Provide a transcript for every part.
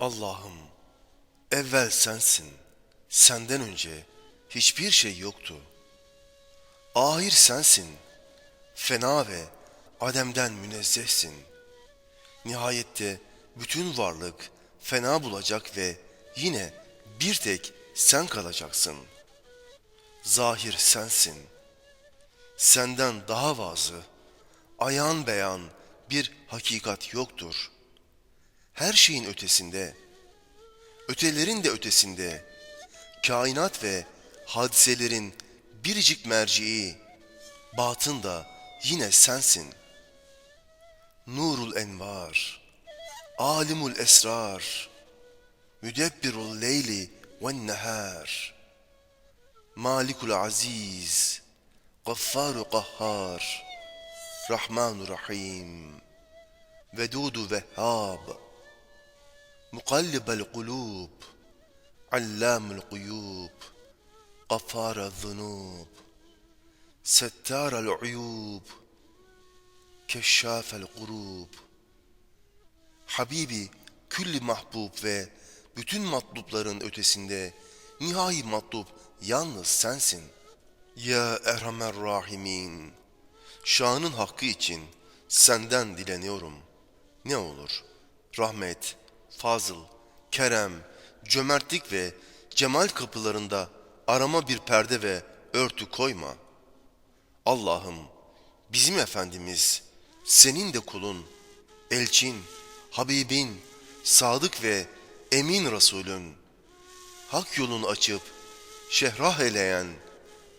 Allah'ım, evvel sensin. Senden önce hiçbir şey yoktu. Ahir sensin. Fena ve ademden münezzehsin. Nihayette bütün varlık fena bulacak ve yine bir tek sen kalacaksın. Zahir sensin. Senden daha vazı, ayan beyan bir hakikat yoktur. Her şeyin ötesinde, ötelerin de ötesinde, kainat ve hadiselerin biricik merciği, batın da yine sensin. Nurul envar, alimul esrar, müdebbirul leyli ve nehar, malikul aziz, gaffaru kahhar, rahmanu rahim, vedudu vehhab, مقلب القلوب علام القيوب غفار الذنوب ستار العيوب كشاف القروب Habibi külli mahbub ve bütün matlupların ötesinde nihai matlup yalnız sensin. Ya Erhamer Rahimin, şanın hakkı için senden dileniyorum. Ne olur rahmet, fazıl, kerem, cömertlik ve cemal kapılarında arama bir perde ve örtü koyma. Allah'ım bizim Efendimiz, senin de kulun, elçin, Habibin, sadık ve emin Resulün, hak yolunu açıp şehrah eleyen,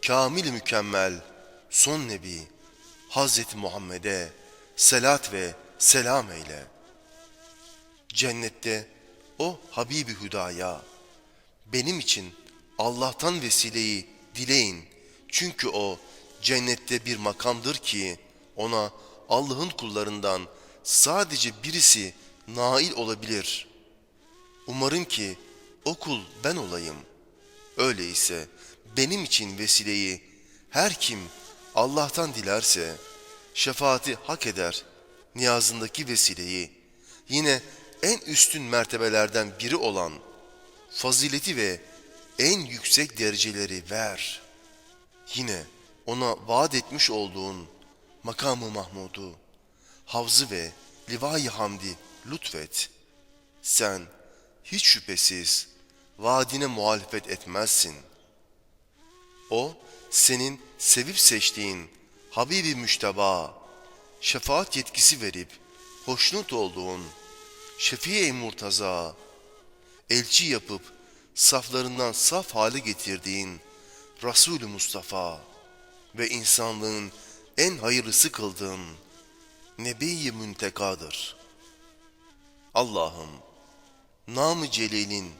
kamil mükemmel, son nebi, Hazreti Muhammed'e selat ve selam eyle. Cennette o Habibi Hüdaya, benim için Allah'tan vesileyi dileyin. Çünkü o cennette bir makamdır ki ona Allah'ın kullarından sadece birisi nail olabilir. Umarım ki o kul ben olayım. Öyleyse benim için vesileyi her kim Allah'tan dilerse şefaati hak eder niyazındaki vesileyi yine üstün mertebelerden biri olan fazileti ve en yüksek dereceleri ver. Yine ona vaat etmiş olduğun makamı Mahmud'u, havzı ve livai hamdi lütfet. Sen hiç şüphesiz vaadine muhalefet etmezsin. O senin sevip seçtiğin Habibi Müşteba, şefaat yetkisi verip hoşnut olduğun Şefii Murtaza, elçi yapıp saflarından saf hale getirdiğin Resulü Mustafa ve insanlığın en hayırlısı kıldığın Nebi-i Müntekadır. Allah'ım, nam-ı celilin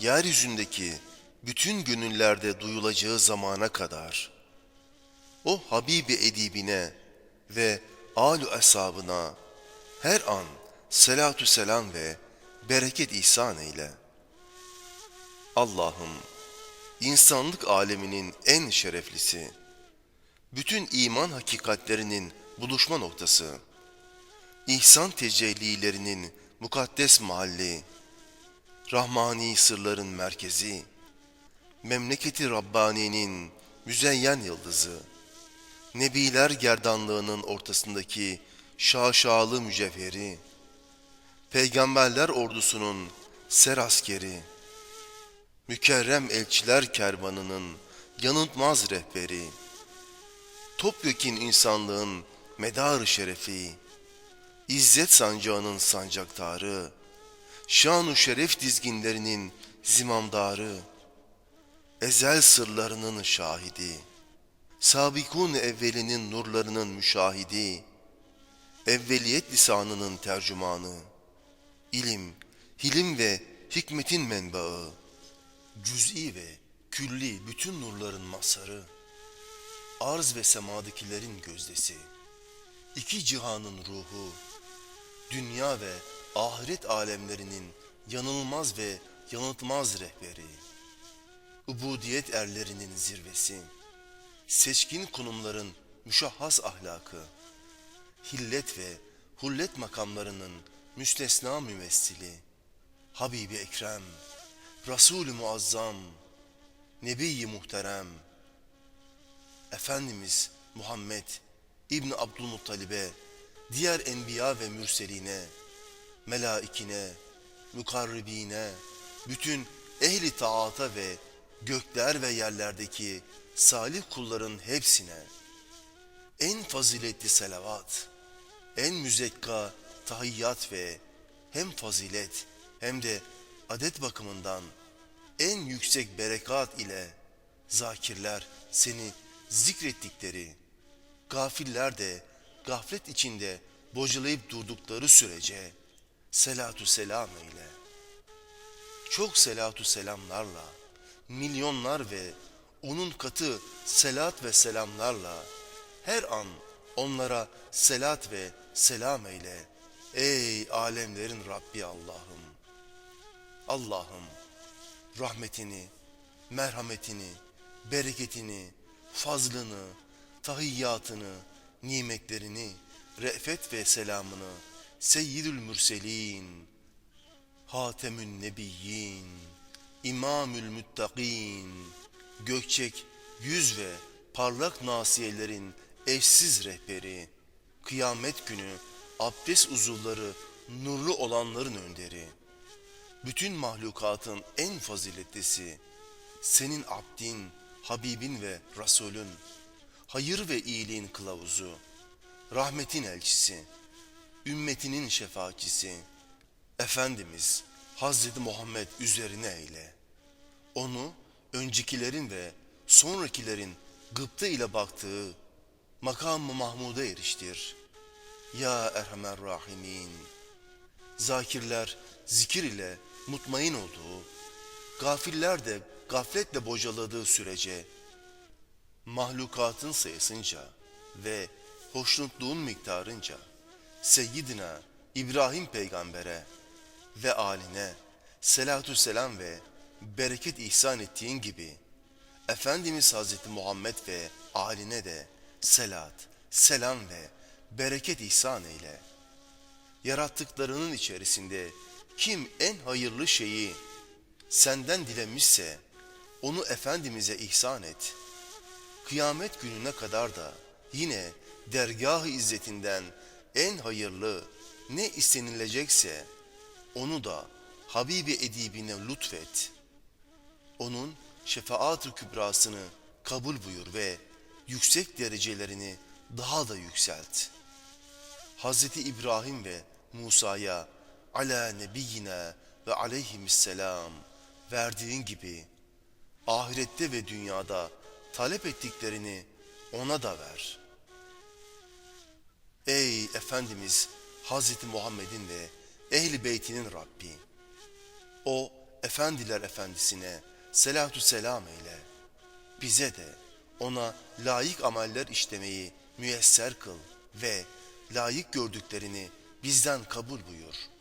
yeryüzündeki bütün gönüllerde duyulacağı zamana kadar o Habibi edibine ve alu eshabına her an selatü selam ve bereket ihsan eyle. Allah'ım, insanlık aleminin en şereflisi, bütün iman hakikatlerinin buluşma noktası, ihsan tecellilerinin mukaddes mahalli, Rahmani sırların merkezi, memleketi Rabbani'nin müzeyyen yıldızı, Nebiler gerdanlığının ortasındaki şaşalı mücevheri, Peygamberler ordusunun ser askeri, mükerrem elçiler kervanının yanılmaz rehberi, topyekun insanlığın medarı şerefi, İzzet sancağının sancaktarı, şanu şeref dizginlerinin zimamdarı, ezel sırlarının şahidi, sabikun evvelinin nurlarının müşahidi, evveliyet lisanının tercümanı, ilim, hilim ve hikmetin menbaı, cüz'i ve külli bütün nurların masarı, arz ve semadakilerin gözdesi, iki cihanın ruhu, dünya ve ahiret alemlerinin yanılmaz ve yanıltmaz rehberi, ubudiyet erlerinin zirvesi, seçkin konumların müşahhas ahlakı, hillet ve hullet makamlarının müstesna mümessili, Habibi Ekrem, Resul-ü Muazzam, Nebi-i Muhterem, Efendimiz Muhammed İbni Abdülmuttalib'e, diğer enbiya ve mürseline, melaikine, mukarribine, bütün ehli taata ve gökler ve yerlerdeki salih kulların hepsine, en faziletli selavat, en müzekka tahiyyat ve hem fazilet hem de adet bakımından en yüksek berekat ile zakirler seni zikrettikleri, gafiller de gaflet içinde bocalayıp durdukları sürece selatu selam eyle. Çok selatu selamlarla, milyonlar ve onun katı selat ve selamlarla her an onlara selat ve selam eyle. Ey alemlerin Rabbi Allah'ım. Allah'ım rahmetini, merhametini, bereketini, fazlını, tahiyyatını, nimetlerini, re'fet ve selamını Seyyidül Mürselin, Hatemün Nebiyyin, İmamül Müttakîn, gökçek yüz ve parlak nasiyelerin eşsiz rehberi, kıyamet günü abdest uzuvları nurlu olanların önderi, bütün mahlukatın en faziletlisi, senin abdin, Habibin ve Resulün, hayır ve iyiliğin kılavuzu, rahmetin elçisi, ümmetinin şefaatçisi, Efendimiz Hazreti Muhammed üzerine eyle. Onu öncekilerin ve sonrakilerin gıpta ile baktığı makam-ı Mahmud'a eriştir. Ya Erhamer Rahimin. Zakirler zikir ile mutmain olduğu, gafiller de gafletle bocaladığı sürece mahlukatın sayısınca ve hoşnutluğun miktarınca Seyyidina İbrahim peygambere ve aline selatü selam ve bereket ihsan ettiğin gibi Efendimiz Hazreti Muhammed ve aline de selat, selam ve bereket ihsan eyle. Yarattıklarının içerisinde kim en hayırlı şeyi senden dilemişse onu Efendimiz'e ihsan et. Kıyamet gününe kadar da yine dergah-ı izzetinden en hayırlı ne istenilecekse onu da Habibi edibine lütfet. Onun şefaat-ı kübrasını kabul buyur ve yüksek derecelerini daha da yükselt. Hazreti İbrahim ve Musa'ya ala nebiyyina ve aleyhisselam verdiğin gibi ahirette ve dünyada talep ettiklerini ona da ver. Ey Efendimiz Hazreti Muhammed'in ve ehli beytinin Rabbi. O efendiler efendisine selatü selam eyle. Bize de ona layık ameller işlemeyi müyesser kıl ve layık gördüklerini bizden kabul buyur.''